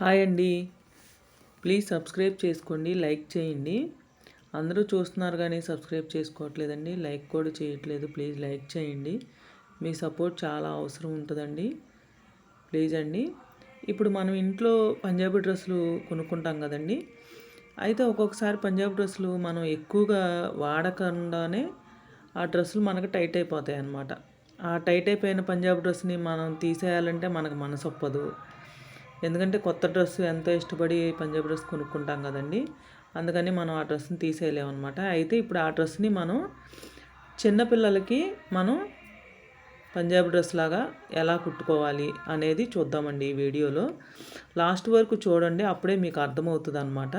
Hi అండి. Please subscribe చేసుకోండి like చేయండి. అందరూ చూస్తున్నారు కానీ సబ్స్క్రైబ్ చేసుకోవట్లేదండి లైక్ కూడా చేయట్లేదు. ప్లీజ్ లైక్ చేయండి. మీ సపోర్ట్ చాలా అవసరం ఉంటుందండి. ప్లీజ్ అండి. ఇప్పుడు మనం ఇంట్లో పంజాబీ డ్రెస్సులు కొనుక్కుంటాం కదండి. అయితే ఒక్కొక్కసారి పంజాబీ డ్రెస్సులు మనం ఎక్కువగా వాడకుండానే ఆ డ్రెస్సులు మనకు టైట్ అయిపోతాయి అన్నమాట ఆ టైట్ అయిపోయిన పంజాబీ డ్రెస్ని మనం తీసేయాలంటే మనకు మనసు ఒప్పదు ఎందుకంటే కొత్త డ్రెస్ ఎంతో ఇష్టపడి పంజాబ్ డ్రెస్ కొనుక్కుంటాం కదండి. అందుకని మనం ఆ డ్రెస్ని తీసేయలేము అనమాట అయితే ఇప్పుడు ఆ డ్రెస్ని మనం చిన్నపిల్లలకి మనం పంజాబీ డ్రెస్ లాగా ఎలా కుట్టుకోవాలి అనేది చూద్దామండి ఈ వీడియోలో. లాస్ట్ వరకు చూడండి అప్పుడే మీకు అర్థమవుతుంది అనమాట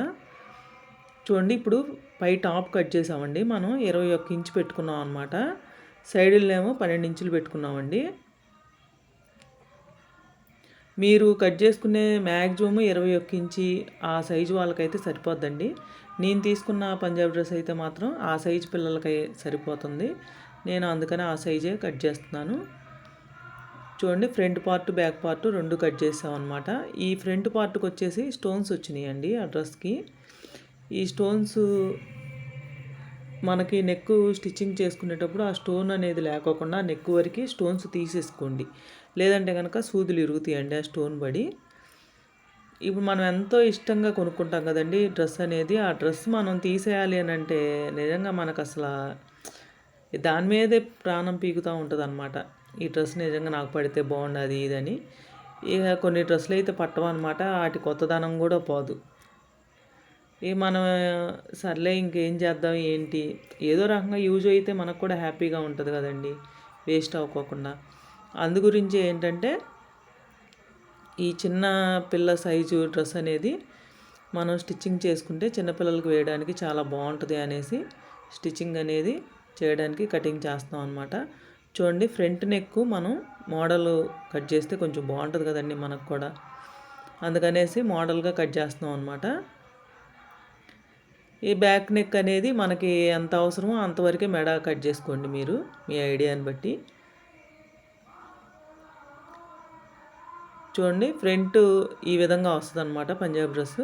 చూడండి ఇప్పుడు పై టాప్ కట్ చేసామండి. మనం ఇరవై ఒక్క ఇంచు పెట్టుకున్నాం అనమాట సైడ్లేమో పన్నెండు ఇంచులు పెట్టుకున్నామండి. మీరు కట్ చేసుకునే మ్యాక్సిమమ్ ఇరవై ఒక్క ఇంచి ఆ సైజు వాళ్ళకైతే సరిపోద్దండి. నేను తీసుకున్న పంజాబ్ డ్రెస్ అయితే మాత్రం ఆ సైజు పిల్లలకి సరిపోతుంది. నేను అందుకని ఆ సైజే కట్ చేస్తున్నాను. చూడండి ఫ్రంట్ పార్ట్ బ్యాక్ పార్ట్ రెండు కట్ చేసామన్నమాట. ఈ ఫ్రంట్ పార్ట్కి వచ్చేసి స్టోన్స్ వచ్చినాయండి ఆ డ్రెస్కి. ఈ స్టోన్స్ మనకి నెక్ స్టిచ్చింగ్ చేసుకునేటప్పుడు ఆ స్టోన్ అనేది లేకోకుండా నెక్ వరకు స్టోన్స్ తీసేసుకోండి. లేదంటే కనుక సూదులు ఇరుగుతాయండి ఆ స్టోన్ పడి. ఇప్పుడు మనం ఎంతో ఇష్టంగా కొనుక్కుంటాం కదండి డ్రెస్ అనేది. ఆ డ్రెస్ మనం తీసేయాలి అని అంటే నిజంగా మనకు అసలు దాని మీదే ప్రాణం పీకుతూ ఉంటుంది అనమాట ఈ డ్రెస్ నిజంగా నాకు పడితే బాగుండదు ఇదని ఇక కొన్ని డ్రెస్సులు అయితే పట్టవన్నమాట. వాటి కొత్తదనం కూడా పోదు. ఇక మనం సర్లే ఇంకేం చేద్దాం ఏంటి? ఏదో రకంగా యూజ్ అయితే మనకు కూడా హ్యాపీగా ఉంటుంది కదండి. వేస్ట్ అవ్వకోకుండా. అందు గురించి ఏంటంటే ఈ చిన్న పిల్ల సైజు డ్రెస్ అనేది మనం స్టిచ్చింగ్ చేసుకుంటే చిన్నపిల్లలకు వేయడానికి చాలా బాగుంటుంది అనేసి స్టిచ్చింగ్ అనేది చేయడానికి కటింగ్ చేస్తాం అనమాట చూడండి ఫ్రంట్ నెక్ మనం మోడల్ కట్ చేస్తే కొంచెం బాగుంటుంది కదండి మనకు కూడా. అందుకనేసి మోడల్గా కట్ చేస్తున్నాం అనమాట ఈ బ్యాక్ నెక్ అనేది మనకి ఎంత అవసరమో అంతవరకే మెడ కట్ చేసుకోండి మీరు మీ ఐడియాని బట్టి. చూడండి ఫ్రంట్ ఈ విధంగా వస్తుంది అనమాట పంజాబ్ డ్రెస్.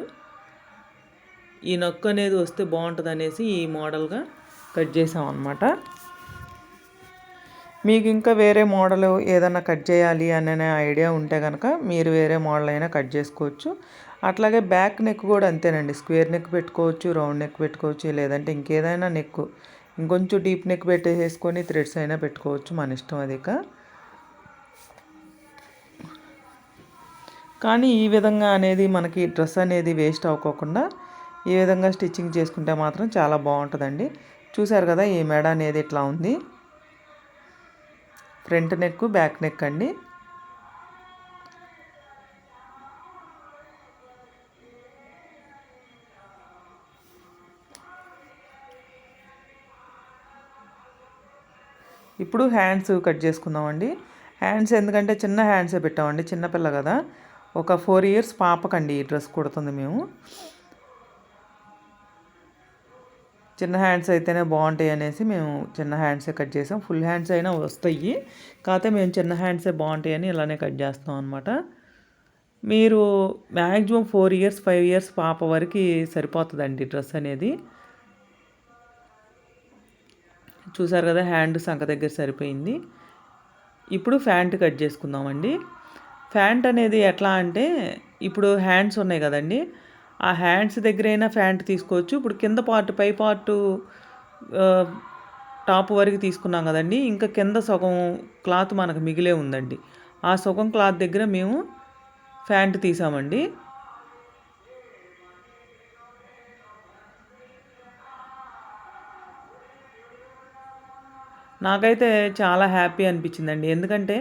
ఈ నొక్కు అనేది వస్తే బాగుంటుంది అనేసి ఈ మోడల్గా కట్ చేసాం మీకు ఇంకా వేరే మోడల్ ఏదైనా కట్ చేయాలి అనే ఐడియా ఉంటే కనుక మీరు వేరే మోడల్ అయినా కట్ చేసుకోవచ్చు. అట్లాగే బ్యాక్ నెక్ కూడా అంతేనండి. స్క్వేర్ నెక్ పెట్టుకోవచ్చు రౌండ్ నెక్ పెట్టుకోవచ్చు లేదంటే ఇంకేదైనా నెక్. ఇంకొంచెం డీప్ నెక్ పెట్టేసేసుకొని థ్రెడ్స్ అయినా పెట్టుకోవచ్చు మన ఇష్టం అది కానీ ఈ విధంగా అనేది మనకి డ్రెస్ అనేది వేస్ట్ అవ్వకోకుండా ఈ విధంగా స్టిచ్చింగ్ చేసుకుంటే మాత్రం చాలా బాగుంటుందండి. చూసారు కదా ఈ మెడ అనేది ఇట్లా ఉంది. ఫ్రంట్ నెక్ బ్యాక్ నెక్ అండి. ఇప్పుడు హ్యాండ్స్ కట్ చేసుకుందామండి. హ్యాండ్స్ ఎందుకంటే చిన్న హ్యాండ్సే పెట్టామండి చిన్నపిల్ల కదా. ఒక ఫోర్ ఇయర్స్ పాపకండి ఈ డ్రెస్ కుడుతుంది మేము. చిన్న హ్యాండ్స్ అయితేనే బాగుంటాయి అనేసి మేము చిన్న హ్యాండ్సే కట్ చేసాం. ఫుల్ హ్యాండ్స్ అయినా వస్తాయి. కాకపోతే మేము చిన్న హ్యాండ్సే బాగుంటాయి అని ఇలానే కట్ చేస్తాం అనమాట మీరు maximum four years five years పాప వరకు సరిపోతుందండి డ్రెస్ అనేది. చూసారు కదా హ్యాండ్ సంఖ దగ్గర సరిపోయింది. ఇప్పుడు ఫ్యాంట్ కట్ చేసుకుందామండి. ఫ్యాంట్ అనేది ఎట్లా అంటే ఇప్పుడు హ్యాండ్స్ ఉన్నాయి కదండి. ఆ హ్యాండ్స్ దగ్గరైనా ఫ్యాంట్ తీసుకోవచ్చు. ఇప్పుడు కింద పార్ట్ పై పార్ట్ టాప్ వరకు తీసుకున్నాం కదండి. ఇంకా కింద సగం క్లాత్ మనకు మిగిలే ఉందండి. ఆ సగం క్లాత్ దగ్గర మేము ఫ్యాంట్ తీసామండి. నాకైతే చాలా హ్యాపీ అనిపించిందండి. ఎందుకంటే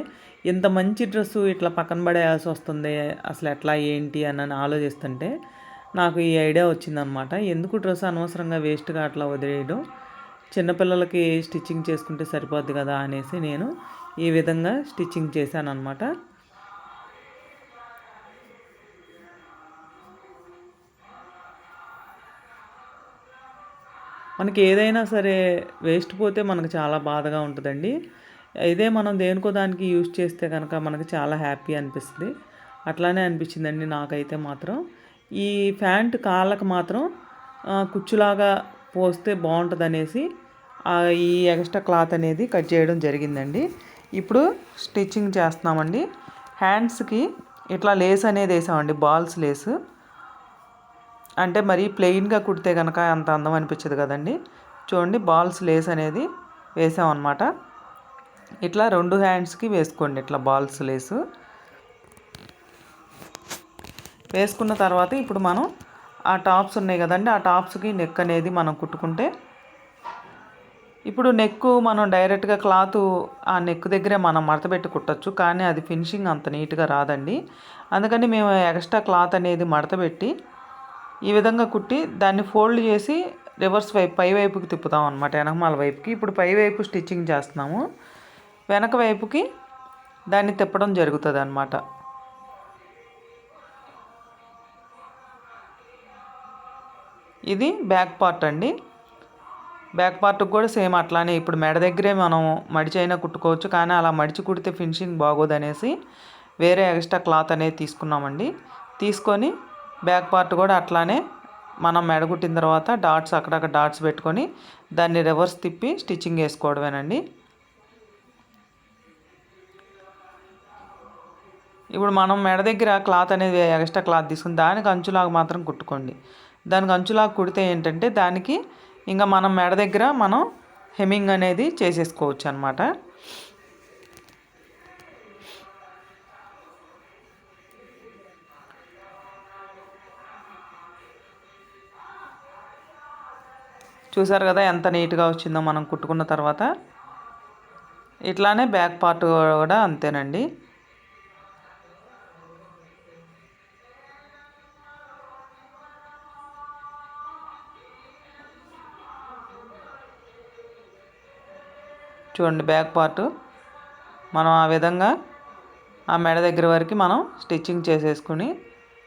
ఇంత మంచి డ్రెస్సు ఇట్లా పక్కన పడేయాల్సి వస్తుంది అసలు ఎట్లా ఏంటి అని ఆలోచిస్తుంటే నాకు ఈ ఐడియా వచ్చిందనమాట. ఎందుకు డ్రెస్ అనవసరంగా వేస్ట్గా అట్లా వదిలేయడం? చిన్నపిల్లలకి స్టిచ్చింగ్ చేసుకుంటే సరిపోద్ది కదా అనేసి నేను ఈ విధంగా స్టిచ్చింగ్ చేశాను అనమాట మనకి ఏదైనా సరే వేస్ట్ పోతే మనకు చాలా బాధగా ఉంటుందండి. ఇదే మనం దేనికో దానికి యూజ్ చేస్తే కనుక మనకు చాలా హ్యాపీ అనిపిస్తుంది. అట్లానే అనిపించిందండి నాకైతే మాత్రం. ఈ ప్యాంట్ కాళ్ళకు మాత్రం కుచ్చులాగా పోస్తే బాగుంటుంది అనేసి ఈ ఎక్స్ట్రా క్లాత్ అనేది కట్ చేయడం జరిగిందండి. ఇప్పుడు స్టిచ్చింగ్ చేస్తున్నామండి. హ్యాండ్స్కి ఇట్లా లేస్ అనేది వేసామండి బాల్స్ లేస్. అంటే మరీ ప్లెయిన్గా కుడితే కనుక అంత అందం అనిపించదు కదండి. చూడండి బాల్స్ లేస్ అనేది వేసామన్నమాట. ఇట్లా రెండు హ్యాండ్స్కి వేసుకోండి ఇట్లా బాల్స్ లేసు. వేసుకున్న తర్వాత ఇప్పుడు మనం ఆ టాప్స్ ఉన్నాయి కదండి ఆ టాప్స్కి నెక్ అనేది మనం కుట్టుకుంటే ఇప్పుడు నెక్ మనం డైరెక్ట్గా క్లాత్ ఆ నెక్ దగ్గరే మనం మడతపెట్టి కుట్టచ్చు కానీ అది ఫినిషింగ్ అంత నీట్గా రాదండి. అందుకని మేము ఎక్స్ట్రా క్లాత్ అనేది మడతపెట్టి ఈ విధంగా కుట్టి దాన్ని ఫోల్డ్ చేసి రివర్స్ వైపు పై వైపుకి తిప్పుతాం అనమాట వెనకమాల వైపుకి. ఇప్పుడు పై వైపు స్టిచ్చింగ్ చేస్తున్నాము. వెనక వైపుకి దాన్ని తిప్పడం జరుగుతుంది అనమాట ఇది బ్యాక్ పార్ట్ అండి. బ్యాక్ పార్ట్కి కూడా సేమ్ అట్లానే ఇప్పుడు మెడ దగ్గరే మనం మడిచి అయినా కుట్టుకోవచ్చు కానీ అలా మడిచి కుడితే ఫినిషింగ్ బాగోదనేసి వేరే ఎక్స్ట్రా క్లాత్ అనేది తీసుకున్నామండి. తీసుకొని బ్యాక్ పార్ట్ కూడా అట్లానే మనం మెడ కుట్టిన తర్వాత డాట్స్ అక్కడక్కడ డాట్స్ పెట్టుకొని దాన్ని రివర్స్ తిప్పి స్టిచ్చింగ్ వేసుకోవడమేనండి. ఇప్పుడు మనం మెడ దగ్గర క్లాత్ అనేది ఎక్స్ట్రా క్లాత్ తీసుకుని దానికి అంచులాగా మాత్రం కుట్టుకోండి. దానికి అంచులాగా కుడితే ఏంటంటే దానికి ఇంకా మనం మెడ దగ్గర మనం హెమ్మింగ్ అనేది చేసేసుకోవచ్చు అనమాట చూసారు కదా ఎంత నీట్గా వచ్చిందో మనం కుట్టుకున్న తర్వాత? ఇట్లానే బ్యాక్ పార్ట్ కూడా అంతేనండి. చూడండి బ్యాక్ పార్ట్. మనం ఆ విధంగా ఆ మెడ దగ్గర వరకు మనం స్టిచ్చింగ్ చేసేసుకుని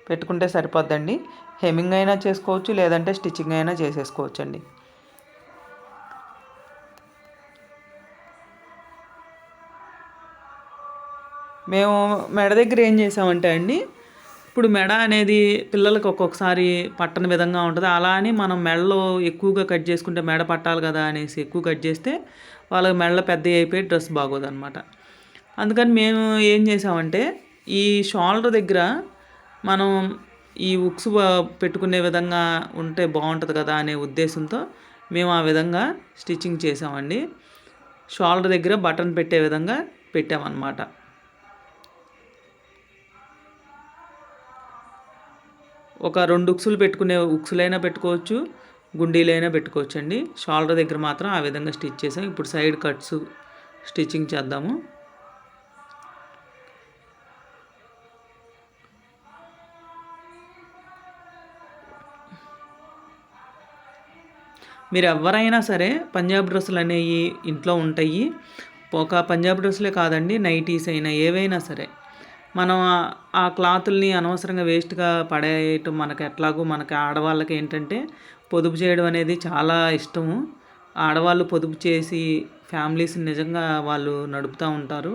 పెట్టుకుంటే సరిపోద్దండి. హెమ్మింగ్ అయినా చేసుకోవచ్చు లేదంటే స్టిచ్చింగ్ అయినా చేసేసుకోవచ్చు అండి మేము మెడ దగ్గర ఏం చేసామంటే అండి ఇప్పుడు మెడ అనేది పిల్లలకు ఒక్కొక్కసారి పట్టని విధంగా ఉంటుంది. అలా అని మనం మెడలో ఎక్కువగా కట్ చేసుకుంటే మెడ పట్టాలి కదా అనేసి ఎక్కువ కట్ చేస్తే వాళ్ళకి మెడలో పెద్ద అయిపోయి డ్రెస్ బాగోదన్నమాట. అందుకని మేము ఏం చేసామంటే ఈ షోల్డర్ దగ్గర మనం ఈ ఉక్స్ పెట్టుకునే విధంగా ఉంటే బాగుంటుంది కదా అనే ఉద్దేశంతో మేము ఆ విధంగా స్టిచ్చింగ్ చేసామండి. షోల్డర్ దగ్గర బటన్ పెట్టే విధంగా పెట్టామన్నమాట. ఒక రెండు ఉక్సులు పెట్టుకునే ఉక్సులైనా పెట్టుకోవచ్చు గుండీలైనా పెట్టుకోవచ్చు అండి షోల్డర్ దగ్గర మాత్రం ఆ విధంగా స్టిచ్ చేసాం. ఇప్పుడు సైడ్ కట్స్ స్టిచ్చింగ్ చేద్దాము. మీరు ఎవరైనా సరే పంజాబ్ డ్రెస్సులు అనేవి ఇంట్లో ఉంటాయి. ఒక పంజాబ్ డ్రెస్సులే కాదండి నైటీస్ అయినా ఏవైనా సరే. మనం ఆ క్లాతుల్ని అనవసరంగా వేస్ట్గా పడేయటం మనకు ఎట్లాగో మనకి ఆడవాళ్ళకి ఏంటంటే పొదుపు చేయడం అనేది చాలా ఇష్టము. ఆడవాళ్ళు పొదుపు చేసి ఫ్యామిలీస్ నిజంగా వాళ్ళు నడుపుతూ ఉంటారు.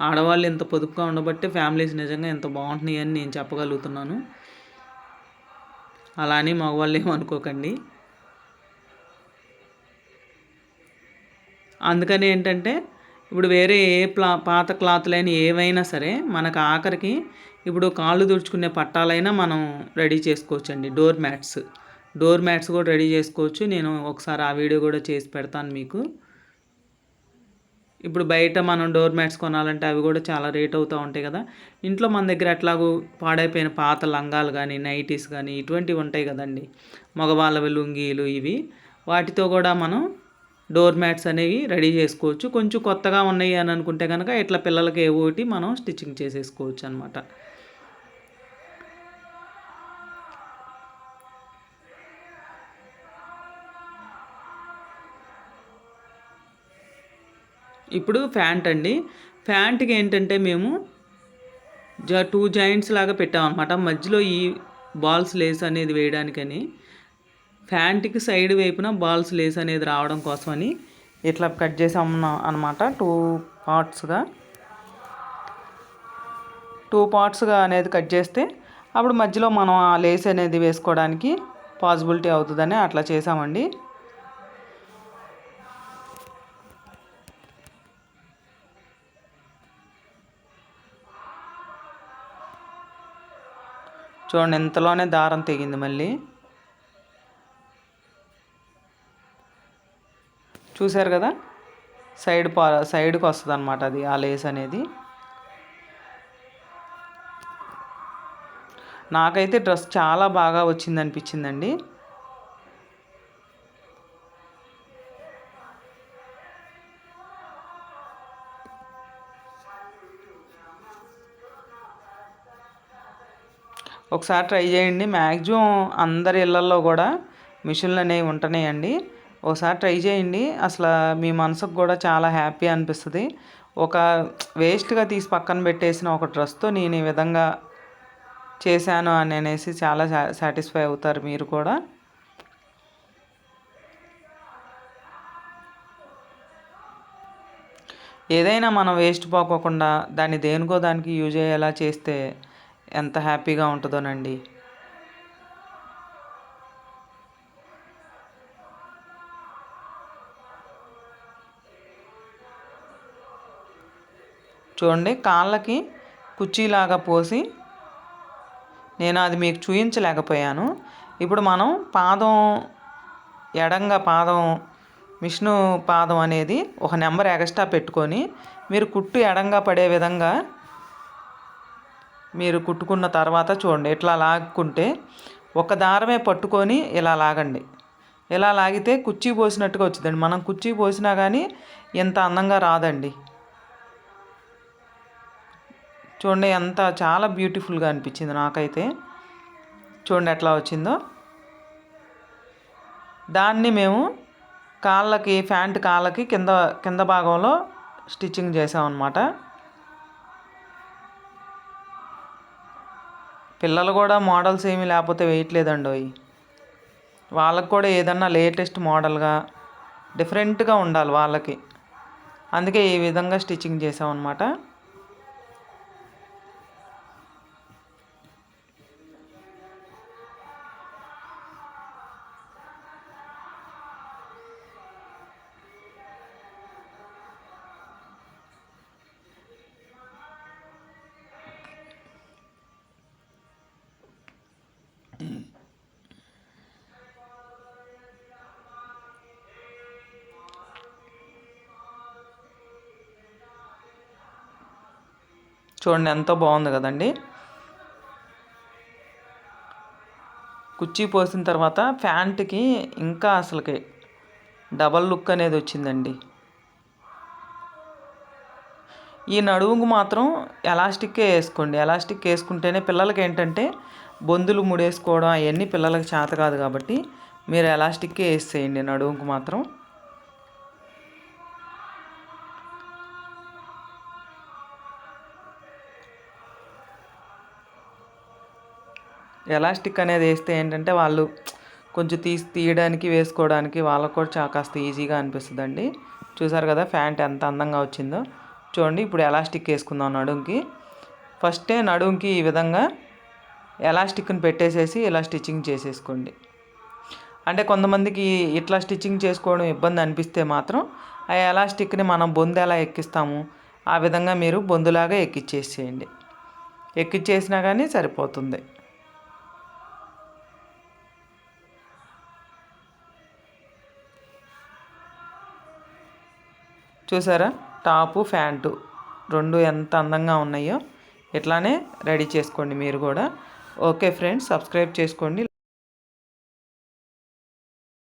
ఆడవాళ్ళు ఎంత పొదుపుగా ఉండబట్టే ఫ్యామిలీస్ నిజంగా ఎంత బాగుంటున్నాయి అని నేను చెప్పగలుగుతున్నాను. అలా అని మగవాళ్ళు ఏమనుకోకండి అందుకని ఏంటంటే ఇప్పుడు వేరే ఏ ప్లా పాత క్లాత్లైనా ఏవైనా సరే మనకు ఆఖరికి ఇప్పుడు కాళ్ళు తుడుచుకునే పట్టాలైనా మనం రెడీ చేసుకోవచ్చు అండి డోర్ మ్యాట్స్. డోర్ మ్యాట్స్ కూడా రెడీ చేసుకోవచ్చు. నేను ఒకసారి ఆ వీడియో కూడా చేసి పెడతాను మీకు. ఇప్పుడు బయట మనం డోర్ మ్యాట్స్ కొనాలంటే అవి కూడా చాలా రేట్ అవుతూ ఉంటాయి కదా. ఇంట్లో మన దగ్గర ఎట్లాగూ పాడైపోయిన పాత లంగాలు కానీ నైటీస్ కానీ ఇటువంటివి ఉంటాయి కదండి. మగవాళ్ళవి లుంగీలు ఇవి. వాటితో కూడా మనం డోర్ మ్యాట్స్ అనేవి రెడీ చేసుకోవచ్చు. కొంచెం కొత్తగా ఉన్నాయి అని అనుకుంటే కనుక ఇట్లా పిల్లలకి ఏవోటి ఒకటి మనం స్టిచ్చింగ్ చేసేసుకోవచ్చు అనమాట ఇప్పుడు ప్యాంట్ అండి. ప్యాంట్కి ఏంటంటే మేము జా టూ జాయింట్స్ లాగా పెట్టామన్నమాట. మధ్యలో ఈ బాల్స్ లేస్ అనేది వేయడానికని ప్యాంట్కి సైడ్ వైపున బాల్స్ లేస్ అనేది రావడం కోసమని ఇట్లా కట్ చేసాం అనమాట టూ పార్ట్స్గా. టూ పార్ట్స్గా అనేది కట్ చేస్తే అప్పుడు మధ్యలో మనం ఆ లేస్ అనేది వేసుకోవడానికి పాసిబిలిటీ అవుతుందని అట్లా చేసామండి. చూడండి ఇంతలోనే దారం తెగింది మళ్ళీ. చూశారు కదా? సైడ్ పా సైడ్కి వస్తుంది అనమాట అది ఆ లేస్ అనేది. నాకైతే డ్రెస్ చాలా బాగా వచ్చింది అనిపించిందండి ఒకసారి ట్రై చేయండి. మ్యాక్సిమం అందరి ఇళ్ళల్లో కూడా మిషన్లు అనేవి ఉంటున్నాయండి ఒకసారి ట్రై చేయండి. అసలు మీ మనసుకు కూడా చాలా హ్యాపీ అనిపిస్తుంది. ఒక వేస్ట్గా తీసి పక్కన పెట్టేసిన ఒక డ్రెస్తో నేను ఈ విధంగా చేశాను అని అనేసి చాలా సాటిస్ఫై అవుతారు మీరు కూడా. ఏదైనా మనం వేస్ట్ పోకోకుండా దాన్ని దేనికో దానికి యూజ్ అయ్యేలా చేస్తే ఎంత హ్యాపీగా ఉంటుందోనండి. చూడండి కాళ్ళకి కుర్చీలాగా పోసి నేను అది మీకు చూపించలేకపోయాను ఇప్పుడు మనం పాదం ఎడంగా పాదం మిషను పాదం అనేది ఒక నెంబర్ ఎగస్ట్రా పెట్టుకొని మీరు కుట్టు ఎడంగా పడే విధంగా మీరు కుట్టుకున్న తర్వాత చూడండి ఇట్లా లాక్కుంటే ఒక దారమే పట్టుకొని ఇలా లాగండి. ఇలా లాగితే కుర్చీ పోసినట్టుగా వచ్చిందండి. మనం కుర్చీ పోసినా కానీ ఇంత అందంగా రాదండి. చూడండి ఎంత చాలా బ్యూటిఫుల్గా అనిపించింది నాకైతే. చూడండి ఎట్లా వచ్చిందో. దాన్ని మేము కాళ్ళకి ప్యాంట్ కాళ్ళకి కింద కింద భాగంలో స్టిచ్చింగ్ చేసామన్నమాట. పిల్లలు కూడా మోడల్స్ ఏమీ లేకపోతే వేయట్లేదండి అవి వాళ్ళకి కూడా ఏదన్నా లేటెస్ట్ మోడల్గా డిఫరెంట్గా ఉండాలి వాళ్ళకి. అందుకే ఈ విధంగా స్టిచ్చింగ్ చేసామన్నమాట. చూడండి ఎంతో బాగుంది కదండి. కుర్చీ పోసిన తర్వాత ప్యాంట్కి ఇంకా అసలుకి డబల్ లుక్ అనేది వచ్చిందండి. ఈ నడువుకు మాత్రం ఎలాస్టిక్కే వేసుకోండి. ఎలాస్టిక్ వేసుకుంటేనే పిల్లలకి ఏంటంటే బొందులు ముడేసుకోవడం అవన్నీ పిల్లలకి చేత కాదు కాబట్టి మీరు ఎలాస్టిక్కే వేసేయండి నడువుకు మాత్రం. ఎలాస్టిక్ అనేది వేస్తే ఏంటంటే వాళ్ళు కొంచెం తీసి తీయడానికి వేసుకోవడానికి వాళ్ళకు కూడా చాలా కాస్త ఈజీగా అనిపిస్తుందండి. చూసారు కదా ప్యాంట్ ఎంత అందంగా వచ్చిందో. చూడండి ఇప్పుడు ఎలాస్టిక్ వేసుకుందాం నడుంకి. ఫస్టే నడుంకి ఈ విధంగా ఎలాస్టిక్ని పెట్టేసేసి ఇలా స్టిచ్చింగ్ చేసేసుకోండి. అంటే కొంతమందికి ఇట్లా స్టిచ్చింగ్ చేసుకోవడం ఇబ్బంది అనిపిస్తే మాత్రం ఆ ఎలాస్టిక్ని మనం బొందు ఎలా ఎక్కిస్తాము ఆ విధంగా మీరు బొందులాగా ఎక్కిచ్చేసేయండి. ఎక్కిచ్చేసినా కానీ సరిపోతుంది. చూసారా? టాపు ప్యాంటు రెండు ఎంత అందంగా ఉన్నాయో ఇట్లానే రెడీ చేసుకోండి మీరు కూడా. ఓకే ఫ్రెండ్స్ సబ్స్క్రైబ్ చేసుకోండి.